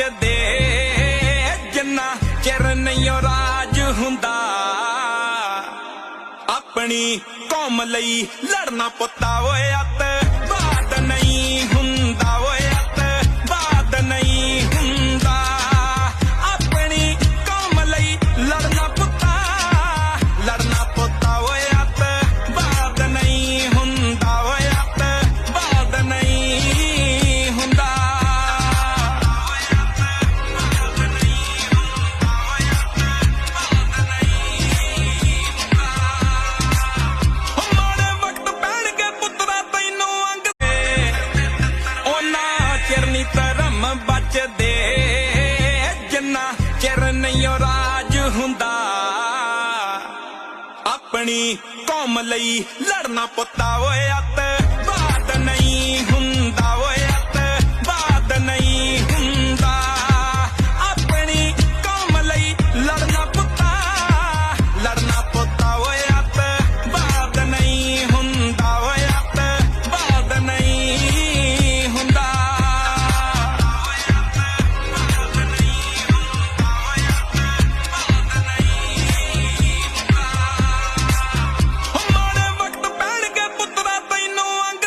ਦੇ ਜਿੰਨਾ ਚਿਰ ਨਹੀਂ ਉਹ ਰਾਜ ਹੁੰਦਾ। ਆਪਣੀ ਕੌਮ ਲਈ ਲੜਨਾ ਪੁੱਤਾ ਓਏ ਆਪਣੀ ਕੌਮ ਲਈ ਲੜਨਾ ਪੁੱਤਾ ਓਏ ਆਤੇ